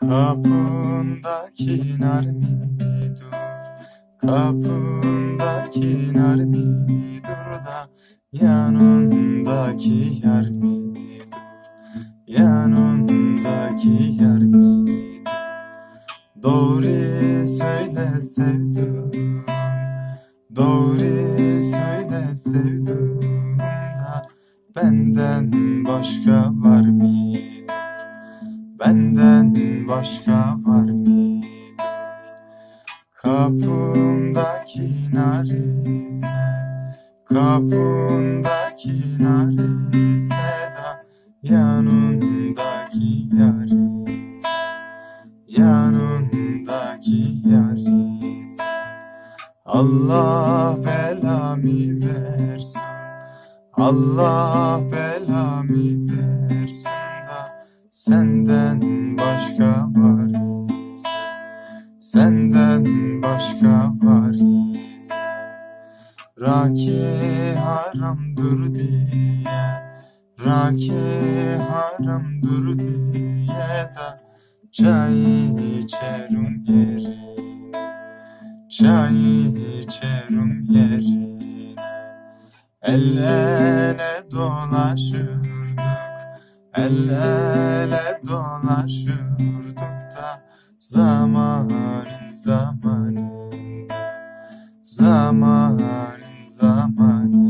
Kapındaki nar mı dur Kapındaki nar mı dur da Yanındaki yar mı dur Yanındaki yar dur Doğru söyle sevdim Doğru söyle sevdim da Benden başka var mı? Başka var mı? Kapımdaki nar ise Kapımdaki nar ise da Yanındaki yar ise Yanındaki yar ise Allah belamı versin Allah belamı versin da Senden başka var. Senden başka var. İse Raki haramdır diye Raki haramdır diye da Çay içerim yerine. Çay içerim yerine. El ele dolaşırdık El ele dolaşırdık da zamanın zamanında Zamanın zamanında